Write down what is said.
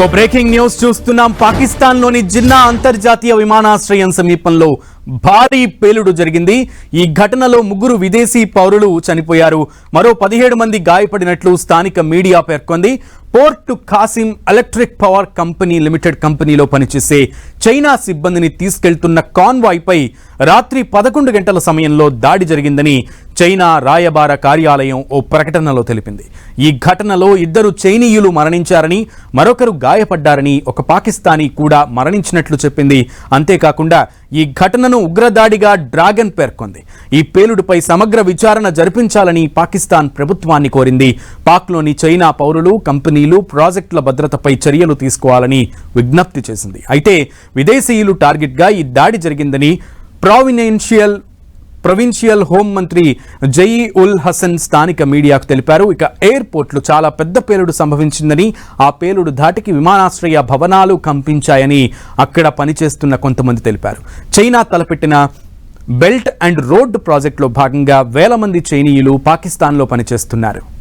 ఇంకో breaking news చూస్తున్నాం. పాకిస్తాన్లోని జిన్నా అంతర్జాతీయ విమానాశ్రయం సమీపంలో భారీ పేలుడు జరిగింది. ఈ ఘటనలో ముగ్గురు విదేశీ పౌరులు చనిపోయారు. మరో పదిహేడు మంది గాయపడినట్లు స్థానిక మీడియా పేర్కొంది. Port Qasim electric power company limited కంపెనీలో పనిచేసే చైనా సిబ్బందిని తీసుకెళ్తున్న కాన్వాయ్ పై రాత్రి పదకొండు గంటల సమయంలో దాడి జరిగిందని చైనా రాయబార కార్యాలయం ఓ ప్రకటనలో తెలిపింది. ఈ ఘటనలో ఇద్దరు చైనీయులు మరణించారని మరొకరు గాయపడ్డారని ఒక పాకిస్తానీ కూడా మరణించినట్లు చెప్పింది. అంతేకాకుండా ఈ ఘటనను ఉగ్రదాడిగా డ్రాగన్ పేర్కొంది. ఈ పేలుడుపై సమగ్ర విచారణ జరిపించాలని పాకిస్తాన్ ప్రభుత్వాన్ని కోరింది. పాక్లోని చైనా పౌరులు కంపెనీలు ప్రాజెక్టుల భద్రతపై చర్యలు తీసుకోవాలని విజ్ఞప్తి చేసింది. అయితే విదేశీయులు టార్గెట్గా ఈ దాడి జరిగిందని ప్రావినెన్షియల్ ప్రొవిన్షియల్ హోమ్ మంత్రి జయీ ఉల్ హసన్ స్థానిక మీడియాకు తెలిపారు. ఇక ఎయిర్పోర్ట్లు చాలా పెద్ద పేలుడు సంభవించిందని ఆ పేలుడు ధాటికి విమానాశ్రయ భవనాలు కంపించాయని అక్కడ పనిచేస్తున్న కొంతమంది తెలిపారు. చైనా తలపెట్టిన బెల్ట్ అండ్ రోడ్ ప్రాజెక్టులో భాగంగా వేల మంది చైనీయులు పాకిస్తాన్లో పనిచేస్తున్నారు.